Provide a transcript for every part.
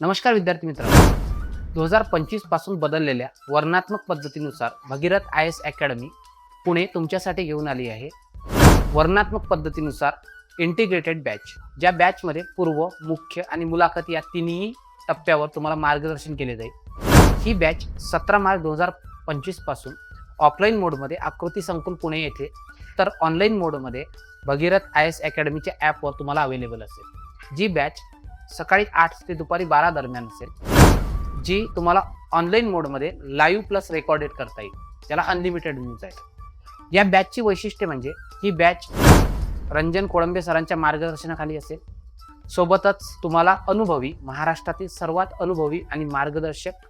नमस्कार विद्यार्थी मित्रांनो. दोन हजार पंचवीसपासून बदललेल्या वर्णात्मक पद्धतीनुसार Bhagirath I S academy Pune तुमच्यासाठी घेऊन आली आहे. वर्णात्मक पद्धतीनुसार इंटिग्रेटेड बॅच. ज्या बॅचमध्ये पूर्व मुख्य आणि मुलाखत या तिन्ही टप्प्यावर तुम्हाला मार्गदर्शन केले जाईल. ही बॅच सतरा मार्च दोन हजार पंचवीसपासून ऑफलाईन मोडमध्ये आकृती संकुल पुणे येथे तर ऑनलाईन मोडमध्ये भगीरथ आय एस अकॅडमीच्या ॲपवर तुम्हाला अवेलेबल असेल. जी बॅच सकाळी आठ ते दुपारी बारा दरम्यान असेल जी तुम्हाला ऑनलाईन मोडमध्ये लाईव्ह प्लस रेकॉर्डेड करता येईल. त्याला अनलिमिटेड व्ह्यूज आहे. या बॅचची वैशिष्ट्य म्हणजे ही बॅच रंजन कोळंबे सरांच्या मार्गदर्शनाखाली असेल. सोबतच तुम्हाला अनुभवी महाराष्ट्रातील सर्वात अनुभवी आणि मार्गदर्शक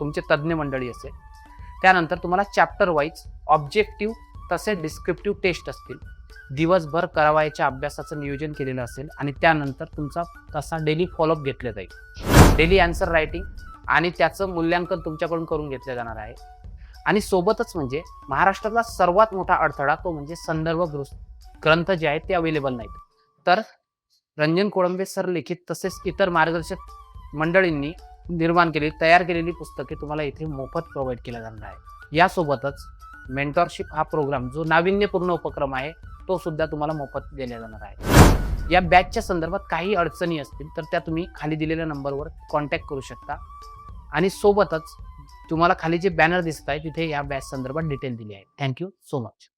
तुमचे तज्ज्ञ मंडळी असेल. त्यानंतर तुम्हाला चॅप्टर वाईज ऑब्जेक्टिव्ह तसेच डिस्क्रिप्टिव्ह टेस्ट असतील. दिवसभर करावायच्या अभ्यासाचं नियोजन केलेलं असेल आणि त्यानंतर तुमचा तसा डेली फॉलोअप घेतला जाईल. डेली आन्सर रायटिंग आणि त्याचं मूल्यांकन तुमच्याकडून करून घेतलं जाणार आहे. आणि सोबतच म्हणजे महाराष्ट्रातला सर्वात मोठा अडथळा तो म्हणजे संदर्भ ग्रु- ग्रंथ जे आहेत ते अवेलेबल नाहीत. तर रंजन कोळंबे सर लिखित तसेच इतर मार्गदर्शक मंडळींनी निर्माण केलेली तयार केलेली पुस्तके तुम्हाला इथे मोफत प्रोव्हाइड केल्या जाणार आहे. यासोबतच मेंटॉरशिप हा प्रोग्राम जो नाविन्यपूर्ण उपक्रम आहे तो सुद्धा तुम्हाला मोफत दिला जाणार आहे. या बॅचच्या संदर्भात काही अडचणी असतील तर त्या तुम्ही खाली दिलेल्या नंबरवर कॉन्टॅक्ट करू शकता. आणि सोबतच तुम्हाला खाली जे बॅनर दिसत आहे तिथे या बॅच संदर्भात डिटेल दिली आहे. Thank you so much